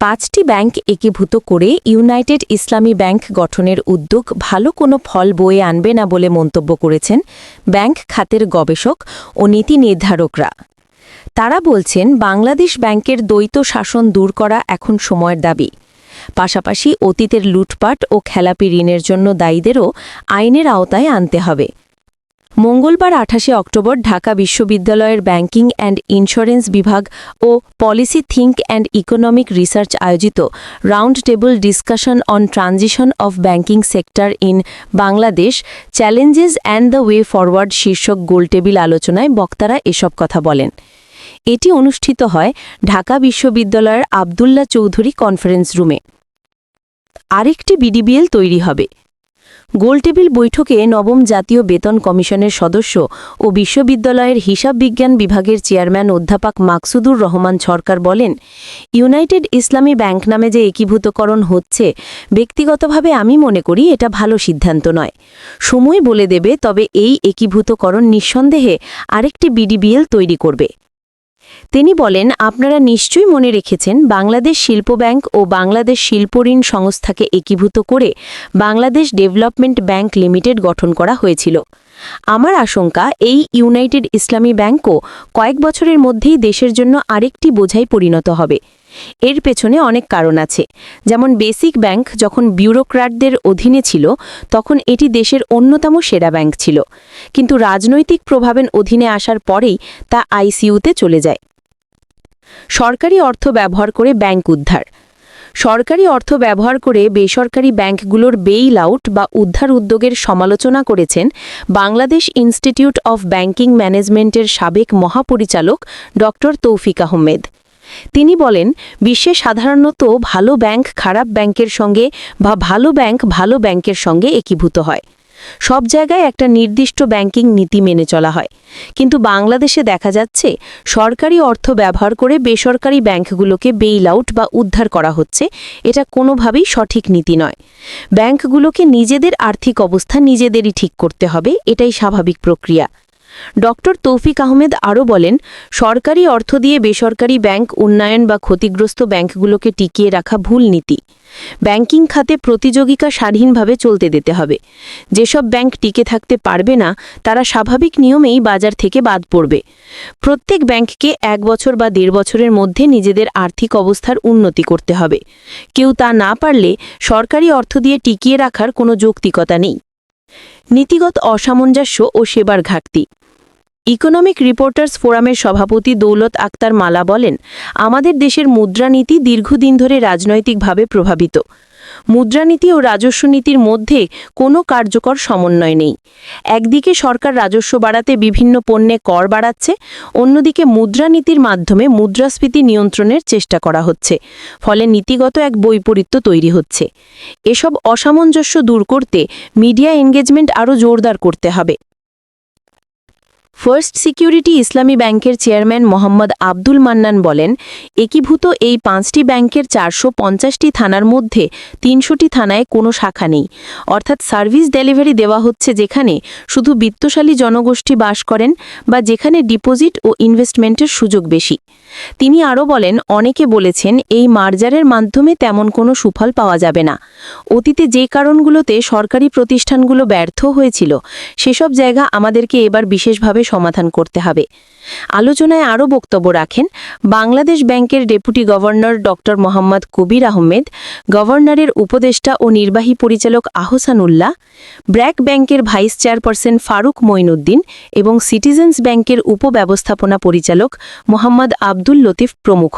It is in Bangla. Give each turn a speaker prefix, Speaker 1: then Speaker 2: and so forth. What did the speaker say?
Speaker 1: পাঁচটি ব্যাংক একীভূত করে ইউনাইটেড ইসলামী ব্যাংক গঠনের উদ্যোগ ভালো কোনো ফল বয়ে আনবে না বলে মন্তব্য করেছেন ব্যাংক খাতের গবেষক ও নীতি নির্ধারকরা। তারা বলছেন, বাংলাদেশ ব্যাংকের দ্বৈত শাসন দূর করা এখন সময়ের দাবি। পাশাপাশি অতীতের লুটপাট ও খেলাপি ঋণের জন্য দায়ীদেরও আইনের আওতায় আনতে হবে। মঙ্গলবার আঠাশে অক্টোবর ঢাকা বিশ্ববিদ্যালয়ের ব্যাংকিং অ্যান্ড ইন্স্যুরেন্স বিভাগ ও policy think and economic research আয়োজিত round table discussion on transition of banking sector in Bangladesh, challenges and the way forward শীর্ষক গোলটেবিল আলোচনায় বক্তারা এসব কথা বলেন। এটি অনুষ্ঠিত হয় ঢাকা বিশ্ববিদ্যালয়ের আবদুল্লাহ চৌধুরী কনফারেন্স রুমে। আরেকটি বিডিবিএল তৈরি হবে। গোলটেবিল বৈঠকে নবম জাতীয় বেতন কমিশনের সদস্য ও বিশ্ববিদ্যালয়ের হিসাব বিজ্ঞান বিভাগের চেয়ারম্যান অধ্যাপক মাকসুদুর রহমান সরকার বলেন, ইউনাইটেড ইসলামী ব্যাংক নামে যে একীভূতকরণ হচ্ছে, ব্যক্তিগতভাবে আমি মনে করি এটা ভালো সিদ্ধান্ত নয়। সময় বলে দেবে, তবে এই একীভূতকরণ নিঃসন্দেহে আরেকটি বিডিবিএল তৈরি করবে। তিনি বলেন, আপনারা নিশ্চয়ই মনে রেখেছেন বাংলাদেশ শিল্প ব্যাংক ও বাংলাদেশ শিল্প ঋণ সংস্থাকে একীভূত করে বাংলাদেশ ডেভেলপমেন্ট ব্যাংক লিমিটেড গঠন করা হয়েছিল। আমার আশঙ্কা এই ইউনাইটেড ইসলামী ব্যাংকও কয়েক বছরের মধ্যেই দেশের জন্য আরেকটি বোঝাই পরিণত হবে। এর পেছনে অনেক কারণ আছে। যেমন বেসিক ব্যাংক যখন বিউরোক্র্যাটদের অধীনে ছিল, তখন এটি দেশের অন্যতম সেরা ব্যাংক ছিল। কিন্তু রাজনৈতিক প্রভাবের অধীনে আসার পরেই তা আইসিইউতে চলে যায়। সরকারি অর্থ ব্যবহার করে ব্যাংক উদ্ধার। সরকারি অর্থ ব্যবহার করে বেসরকারি ব্যাংকগুলোর বেইল আউট বা উদ্ধার উদ্যোগের সমালোচনা করেছেন বাংলাদেশ ইনস্টিটিউট অফ ব্যাংকিং ম্যানেজমেন্টের সাবেক মহাপরিচালক ড. তৌফিক আহমেদ। তিনি বলেন, বিশ্বে সাধারণত ভালো ব্যাংক খারাপ ব্যাংকের সঙ্গে বা ভালো ব্যাংক ভালো ব্যাংকের সঙ্গে একীভূত হয়। সব জায়গায় একটা নির্দিষ্ট ব্যাংকিং নীতি মেনে চলা হয়। কিন্তু বাংলাদেশে দেখা যাচ্ছে, সরকারি অর্থ ব্যবহার করে বেসরকারি ব্যাংকগুলোকে বেইল আউট বা উদ্ধার করা হচ্ছে। এটা কোনোভাবেই সঠিক নীতি নয়। ব্যাংকগুলোকে নিজেদের আর্থিক অবস্থা নিজেদেরই ঠিক করতে হবে, এটাই স্বাভাবিক প্রক্রিয়া। ডক্টর তৌফিক আহমেদ আরও বলেন, সরকারি অর্থ দিয়ে বেসরকারি ব্যাংক, উন্নয়ন বা ক্ষতিগ্রস্ত ব্যাংকগুলোকে টিকিয়ে রাখা ভুল নীতি। ব্যাংকিং খাতে প্রতিযোগিতা স্বাধীনভাবে চলতে দিতে হবে। যেসব ব্যাংক টিকে থাকতে পারবে না, তারা স্বাভাবিক নিয়মেই বাজার থেকে বাদ পড়বে। প্রত্যেক ব্যাংককে এক বছর বা দেড় বছরের মধ্যে নিজেদের আর্থিক অবস্থার উন্নতি করতে হবে। কেউ তা না পারলে সরকারি অর্থ দিয়ে টিকিয়ে রাখার কোনো যৌক্তিকতা নেই। নীতিগত অসামঞ্জস্য ও সেবার ঘাটতি। ইকোনমিক রিপোর্টার্স ফোরামের সভাপতি দৌলত আক্তার মালা বলেন, আমাদের দেশের মুদ্রানীতি দীর্ঘদিন ধরে রাজনৈতিকভাবে প্রভাবিত। মুদ্রানীতি ও রাজস্ব নীতির মধ্যে কোনো কার্যকর সমন্বয় নেই। একদিকে সরকার রাজস্ব বাড়াতে বিভিন্ন পণ্যে কর বাড়াচ্ছে, অন্যদিকে মুদ্রানীতির মাধ্যমে মুদ্রাস্ফীতি নিয়ন্ত্রণের চেষ্টা করা হচ্ছে, ফলে নীতিগত এক বৈপরীত্য তৈরি হচ্ছে। এসব অসামঞ্জস্য দূর করতে মিডিয়া এনগেজমেন্ট আরও জোরদার করতে হবে। ফার্স্ট সিকিউরিটি ইসলামী ব্যাংকের চেয়ারম্যান মোহাম্মদ আব্দুল মান্নান বলেন, একীভূত এই পাঁচটি ব্যাংকের চারশো পঞ্চাশটি থানার মধ্যে তিনশোটি থানায় কোনো শাখা নেই। অর্থাৎ সার্ভিস ডেলিভারি দেওয়া হচ্ছে যেখানে শুধু বিত্তশালী জনগোষ্ঠী বাস করেন বা যেখানে ডিপোজিট ও ইনভেস্টমেন্টের সুযোগ বেশি। তিনি আরও বলেন, অনেকে বলেছেন, এই মার্জারের মাধ্যমে তেমন কোনো সুফল পাওয়া যাবে না। অতীতে যে কারণগুলোতে সরকারি প্রতিষ্ঠানগুলো ব্যর্থ হয়েছিল, সেসব জায়গা আমাদেরকে এবার বিশেষভাবে সমাধান করতে হবে। আলোচনায় আরও বক্তব্য রাখেন, বাংলাদেশ ব্যাংকের ডেপুটি গভর্নর ড. মোহাম্মদ কবির আহমেদ, গভর্নরের উপদেষ্টা ও নির্বাহী পরিচালক আহসানুল্লাহ, ব্র্যাক ব্যাংকের ভাইস চেয়ারপারসন ফারুক মঈনুদ্দিন এবং সিটিজেন্স ব্যাংকের উপব্যবস্থাপনা পরিচালক মোহাম্মদ আব্দুল লতিফ প্রমুখ।